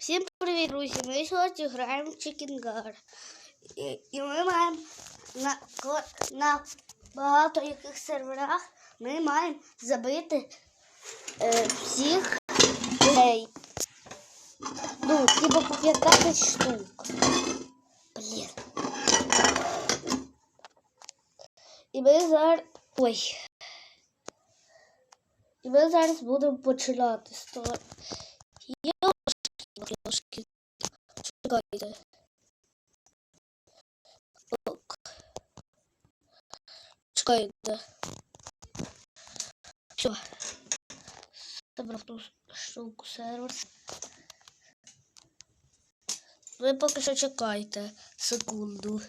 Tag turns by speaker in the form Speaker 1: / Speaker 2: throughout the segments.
Speaker 1: Всім привіт, друзі! Ми сьогодні граємо в Chicken Guard. І, і ми маємо на, на багато яких серверах ми маємо забити е, всіх людей. Ну, типа по 15 штук. Блін. І ми зараз. Ой. І ми зараз будемо починати з того. Трошки. Чекайте. Ок. Чекайте. Все. Забрав ту штуку сервер. Ви поки що чекайте секунду.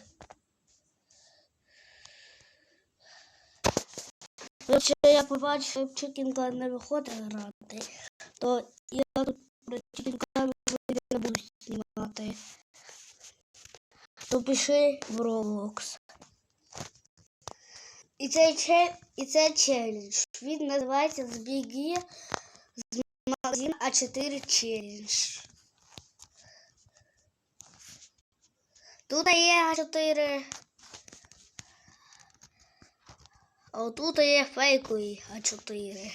Speaker 1: Якщо я побачу, що в не виходить грати, то я тут про буду знімати. То пиши в Roblox. І че- і цей челендж. Він називається Збіги з магазин А4 челендж. Тут є А4. А отут є фейковий А4.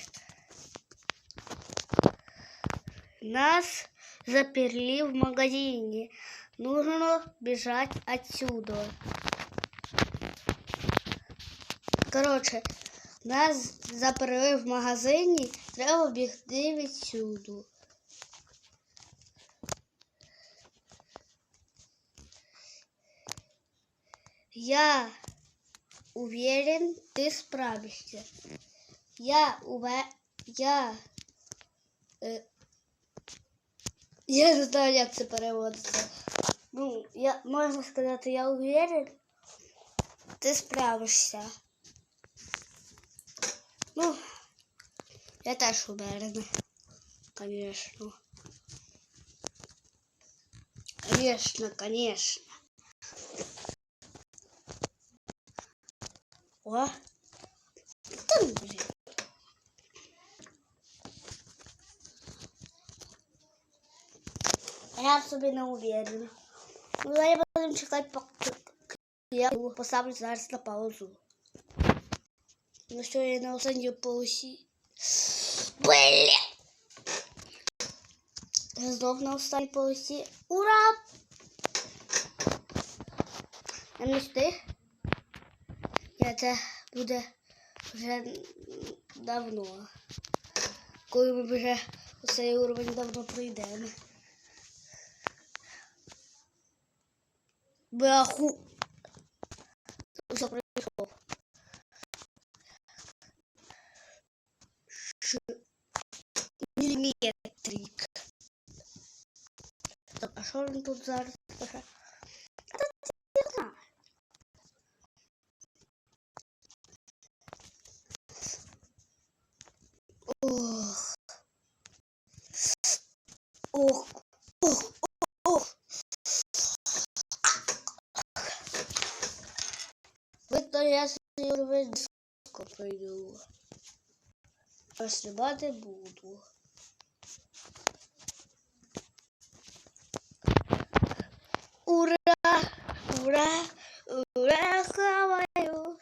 Speaker 1: Нас заперли в магазине. Нужно бежать отсюда. Короче, нас заперли в магазині, треба бігти відсюди. Я уверен, ты справишься. Я уве... Я... Е... Я не знаю, як це. Ну, я, можна сказати, я уверен, ти справишся. Ну, я теж уверена. Конечно. Конечно, конечно. О. Я в собі не уверена. Ну, зараз будемо чекати, поки я поставлю зараз на паузу. Ну що, я на останній полосі. Блін! Я знов на останній полосі. Ура! Я не встиг. Ні, це буде вже давно. Коли ми вже цей уровень давно пройдемо. Баху. Все пройшов. Ш... Міліметрик. Так, а що він тут зараз? Ох. Ох. Ох. Я свій уровень диско пройду. А стрибати буду. Ура! Ура! Ура! Хаваю!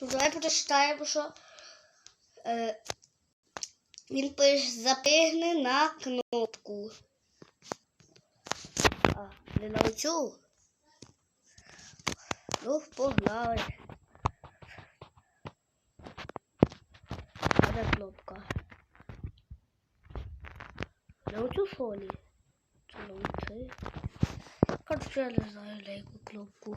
Speaker 1: Ну, давай прочитаємо, що е, він пише запригни на кнопку. А, не на оцю. Ну, погнали. А Де кнопка? На оцю фолі. Чи на оцю? Короче, я не знаю, на яку кнопку.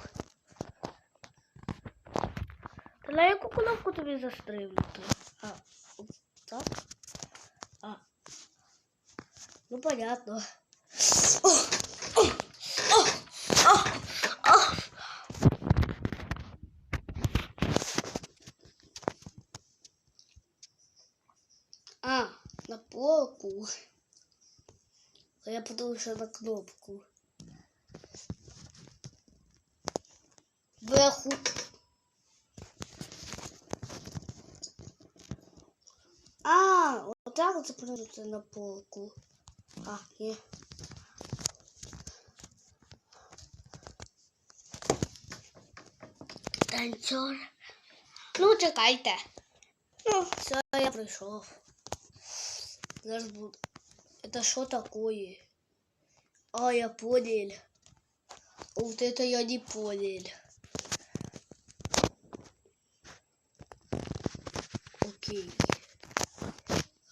Speaker 1: Та на яку кнопку тобі застрибнути? А, так? А. Ну, понятно. О! Я подумал, что на кнопку. Вверху. А, вот так вот запрыгнуть на полку. А, ні. Танцор. Ну, чекайте. Ну, все, я прийшов. Зараз буду. Это что такое? А, я понял. Вот это я не понял. Окей.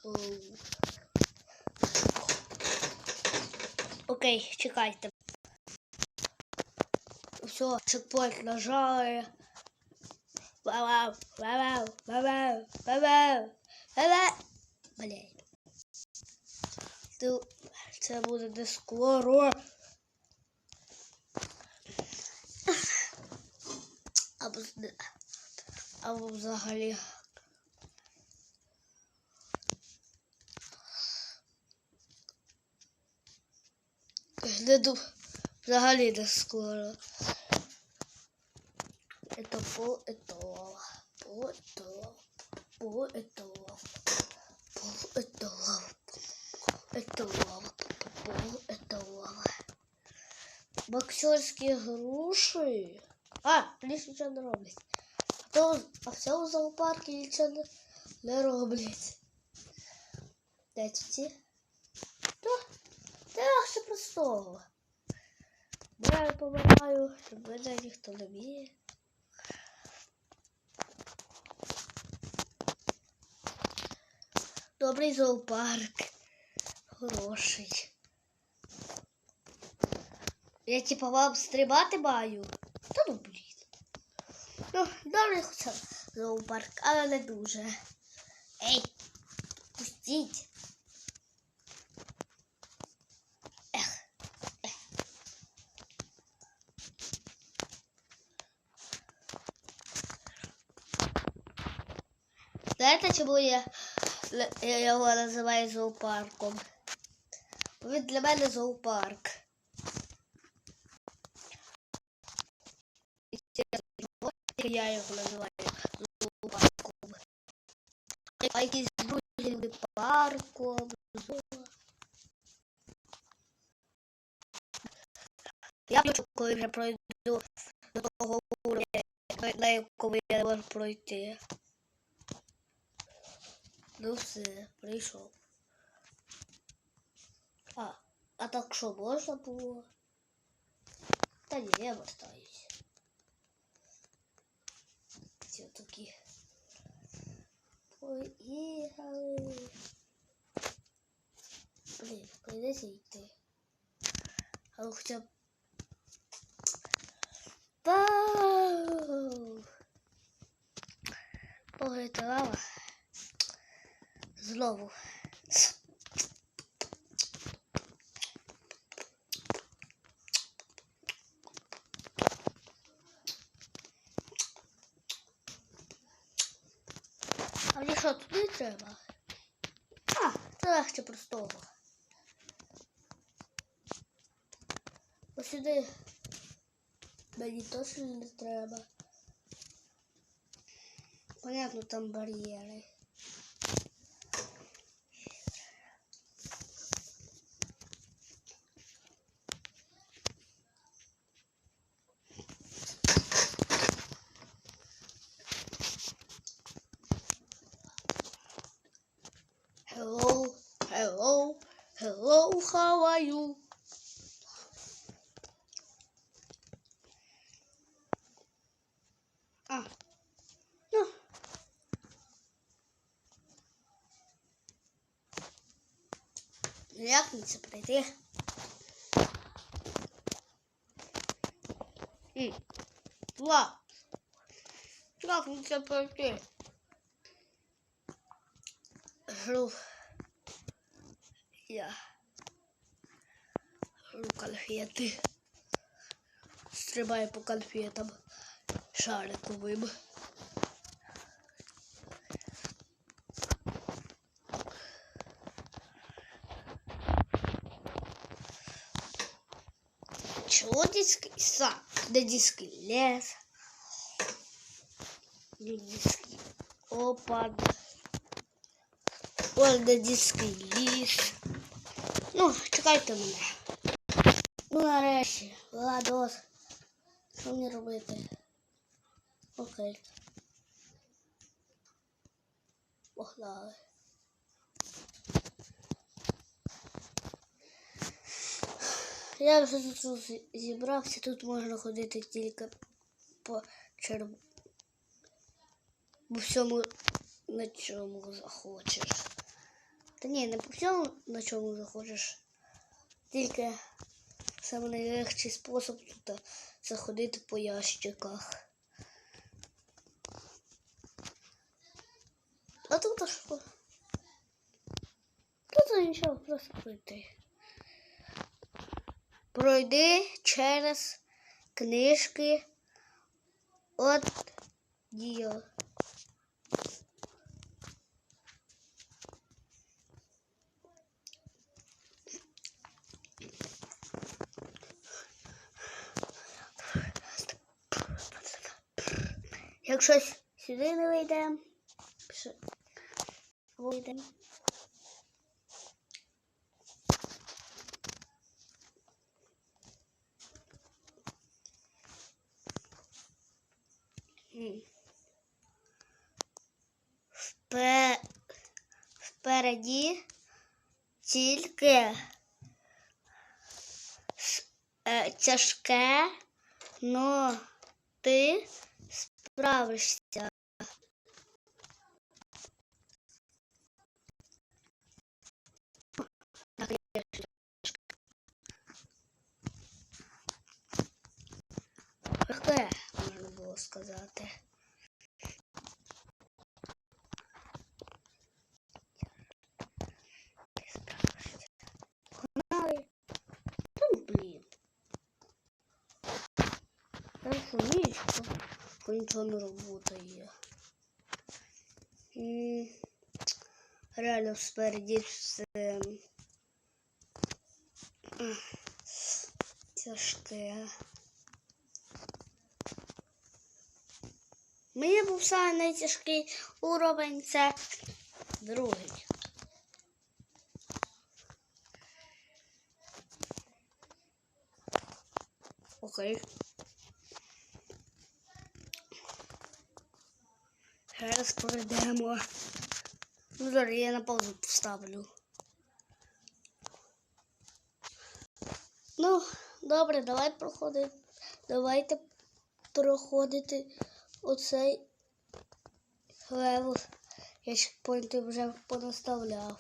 Speaker 1: Оу. Окей, чекайте. Все, чекпоінт нажали. Вау, вау, вау, вау, вау. Блять. Ти- Це буде не скоро. Або, з- або взагалі. Не ду... Взагалі не скоро. Это пол этого. Пол этого. Пол этого. Пол этого. Этого. Боксерські груші. А, лише нічого не роблять. А то а в цьому зоопарку нічого не, не роблять. Де ці? Та, та все простого. Я помираю, щоб мене ніхто не б'є. Добрий зоопарк. Хороший. Я типа вам стрибати маю. Та ну блін. Ну, добрий хоча зоопарк, але не дуже. Ей, пустіть. Ех. Знаєте, чому я, я його називаю зоопарком? Він для мене зоопарк. І це Я його називаю зоопарком. А якісь люди парком. Я хочу, коли вже пройду до того уровня, на якому я не можу пройти. Ну все, прийшов. А, а так що можна було? Та ні, я вертаюсь. Все-таки. Поїхали. Блін, прийдеться йти. Але хоча б. Лава. Знову. А мені що, туди треба? А, це легше простого. Ось сюди мені точно не треба. Понятно, там бар'єри. How are you? А, ну. Як мені це пройти? М, Ла. Як мені це пройти? Жру конфети. Стрибаю по конфетам. Шариковим. Чего диски сам? Да диски лес. Ну, диски. Опа. Ой, да диски лис. Ну, чекайте мене. Ну, нарешті, Владос. Що мені робити? Окей. Погнали. Я вже тут зі- зібрався, тут можна ходити тільки по черву. По всьому, на чому захочеш. Та ні, не по всьому, на чому захочеш. Тільки саме найлегший спосіб тут заходити по ящиках. А тут що? Тут нічого, просто пройти. Пройди через книжки от діла. Якщо сюди не вийдемо. Впе... Впереді тільки е, тяжке, но ти справишся. Так, я ще Легке, можна було сказати. Ти справишся. Погнали. Та ну, блін. Я сумічку, бо нічого не работає. Реально спереді все тяжке. Мені був самий найтяжкий уровень це другий. Окей. Зараз пройдемо. Ну, зараз я на паузу поставлю. Ну, добре, давай проходити. Давайте проходити оцей левел. Я чекпоінти вже понаставляв.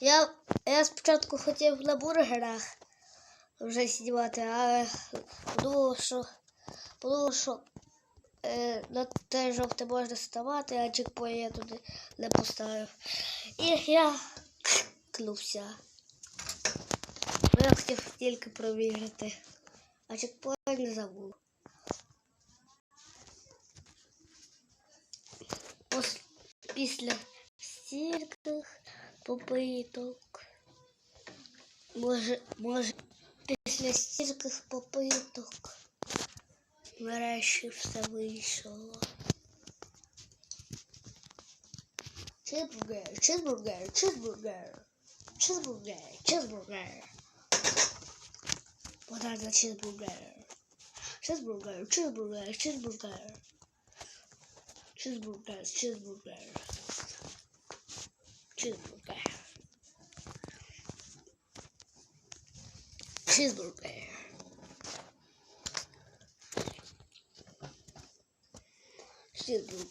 Speaker 1: Я, я спочатку хотів на бургерах вже знімати, але подумав, що, подумав, що е, на те жовте можна ставати, а чекпоінт я туди не поставив. І я клювся. Я хотів тільки провірити. А чекпоінт не забув. Після стільких попиток. Може, може, після стільких попиток. Нарешті все вийшло. Чизбургер, чизбургер, чизбургер. Чизбургер, чизбургер. What are the cheeseburger? Cheeseburger, cheeseburger, cheeseburger. Cheeseburger, cheeseburger. Cheeseburger. Cheeseburger.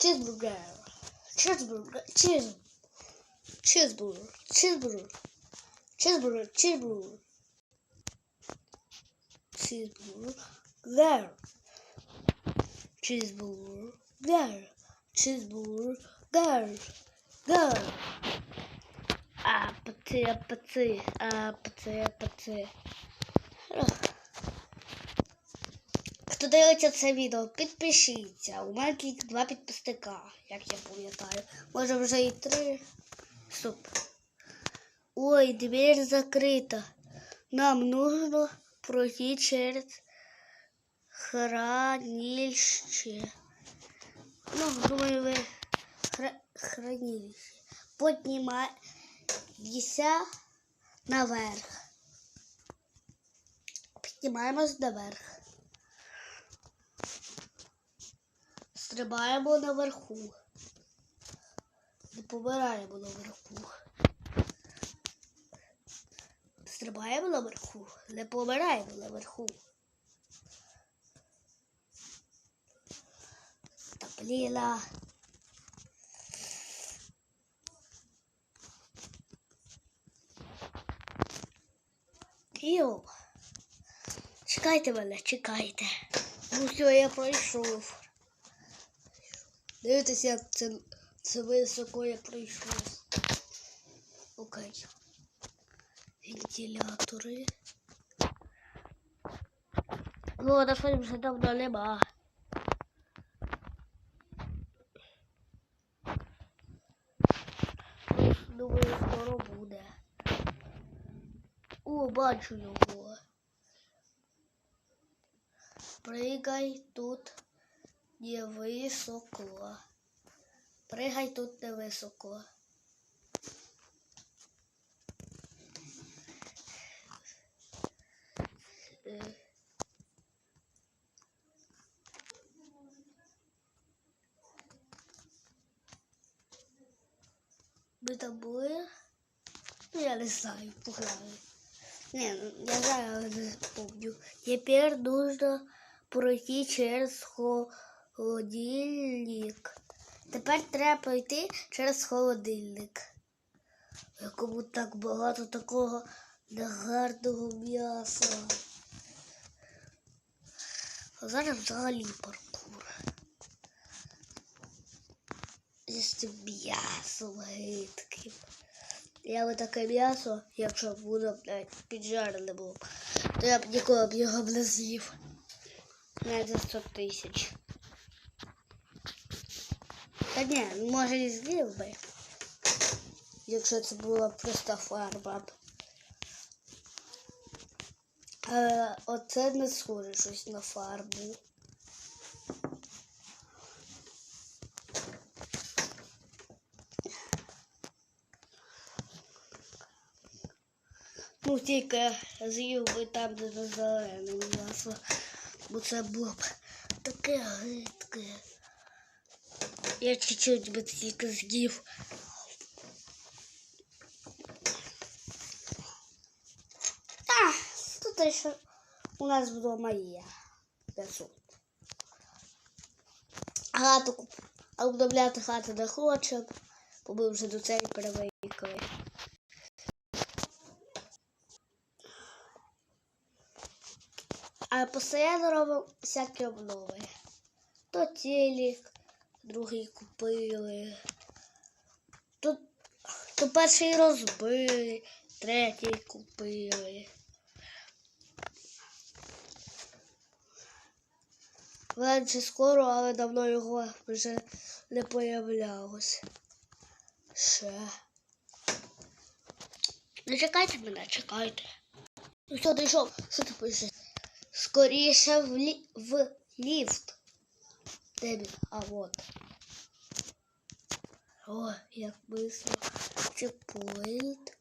Speaker 1: Cheeseburger. Cheeseburger. Cheeseburger. Cheese. Cheeseburger. Cheeseburger. Cheeseburger. Cheeseburger. Cheeseburger. There. Cheeseburger. There. Cheeseburger. There. There. Апати, апати, апати, апати. Хто дивиться це відео, підпишіться. У мене тільки два підписника, як я пам'ятаю. Може вже і три. Стоп. Ой, дверь закрита. Нам нужно пройти через хранилище. Ну, думаю, ви хранилище. Поднимайся наверх. Піднімаємось наверх. Стрибаємо наверху. Не помираємо наверху. Стрибаємо наверху. Не помираємо наверху. Та бліла. Йо. Чекайте мене, чекайте. Ну все, я пройшов. Дивитесь, як це, це високо я пройшов. Окей. Вентилятори. Ну, на що вже давно нема. Думаю, скоро буде. О, бачу його. Пригай тут не високо. Пригай тут не високо. Ми там були? Ну, я не знаю, погнали. Не, ну, я знаю, але не помню. Теперь нужно пройти через холодильник. Тепер треба пройти через холодильник. В Якому так багато такого негарного м'яса. А зараз взагалі паркур. З цим м'ясом гидким. Я би таке м'ясо, якщо б воно, блядь, піджарене було, то я б ніколи б його б не з'їв. Навіть за 100 тисяч. Та ні, може і з'їв би. Якщо це була просто фарба. Е, оце не схоже щось на фарбу. Ну, тільки з'їв би там, де не зелене м'ясо. Бо це було б таке гидке. Я чуть-чуть тільки з'їв. А, тут ще у нас вдома є. Хату куп- а обновляти хату не хочемо, бо ми вже до цієї перевикли. А постійно робимо всякі обнови. То телек, другий купили. То, то перший розбили, третій купили. Раніше скоро, але давно його вже не появлялось. Ще. Не чекайте мене, чекайте. Ну що, дійшов? Що ти пишеш? Скоріше в, лі... в ліфт. Де він? А вот. О, як быстро. Чекпоінт.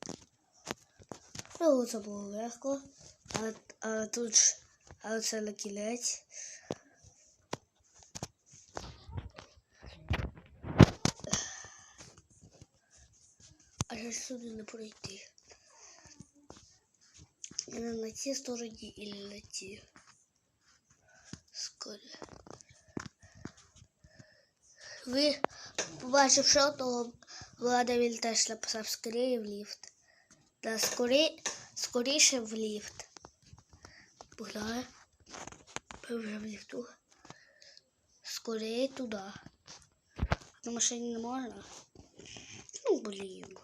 Speaker 1: Ну, це було легко. А, а тут ж, а це на кінець. А ж сюди не пройти. Или на те стороне, или на те. Скоро. Ви, побачивши одного, Влада він теж написав скоріше в ліфт. Да, скорі... скоріше в ліфт. Погнали. Ми вже в ліфту. Скорее туди. На машині не можна. Ну, блін.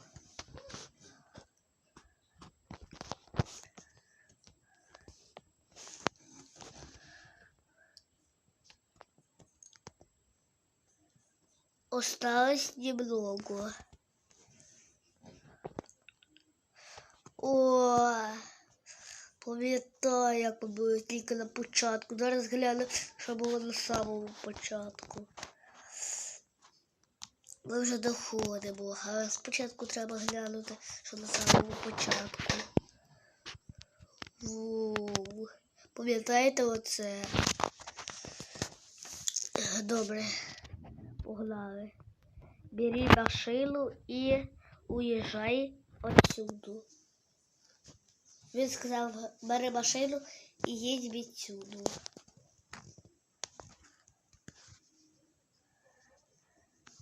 Speaker 1: Осталось немного. О, пам'ятаю, як ми були тільки на початку. Зараз гляну, що було на самому початку. Ми вже доходимо, але спочатку треба глянути, що на самому початку. Воу. Пам'ятаєте оце? Добре. Погнали. Бери машину і уїжджай отсюду. Він сказав, бери машину і їдь відсюди.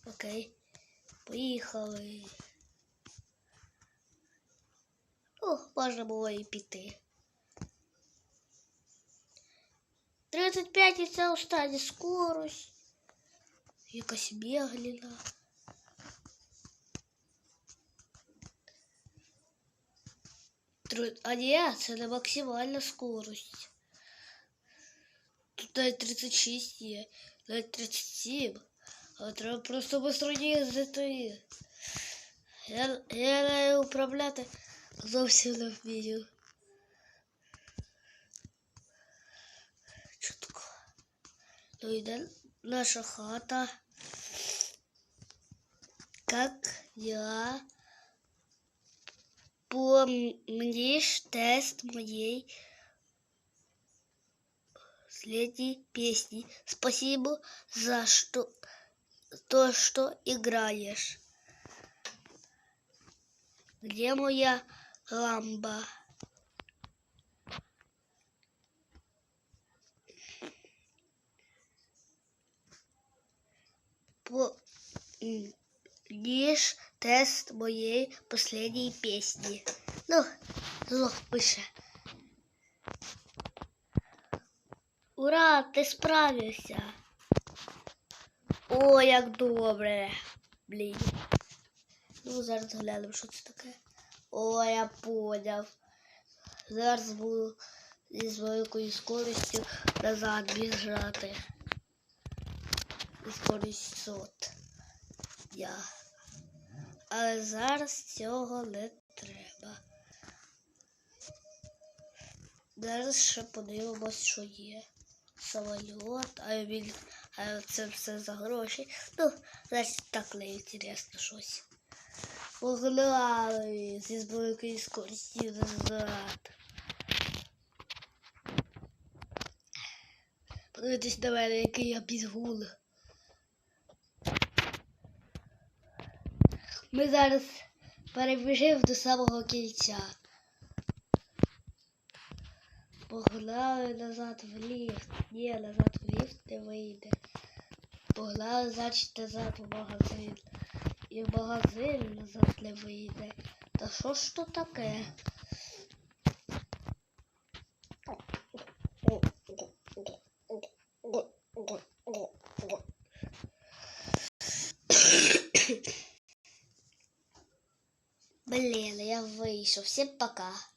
Speaker 1: Окей. Поїхали. О, можна було і піти. 35 і це остання скорость. Якась бігліна. А ні, це не максимальна скорость. Тут навіть 36 є, навіть 37. Але треба просто быстро їздити. Я, я нею управляти зовсім не вмію. Чутко. Ну йде наша хата. Как я помнишь тест моей последней песни. Спасибо за что то, что играешь. Где моя ламба? Лишь тест моей последней песни. Ну, знов пише. Ура, ти справився. О, як добре. Блін. Ну, зараз глянемо, що це таке. О, я поняв. Зараз буду із великою скоростю назад біжати. Сот. Я. Але зараз цього не треба. Зараз ще подивимось, що є. Самоліт, а він, а це все за гроші. Ну, значить так не щось. Погнали зі великою скоростю назад. Подивитись на мене, який я підгул. Ми зараз перебіжимо до самого кільця. Погнали назад в ліфт. Ні, назад в ліфт не вийде. Погнали, значить, назад в магазин. І в магазин назад не вийде. Та що ж то таке? Блін, я вийшов. Всім пока.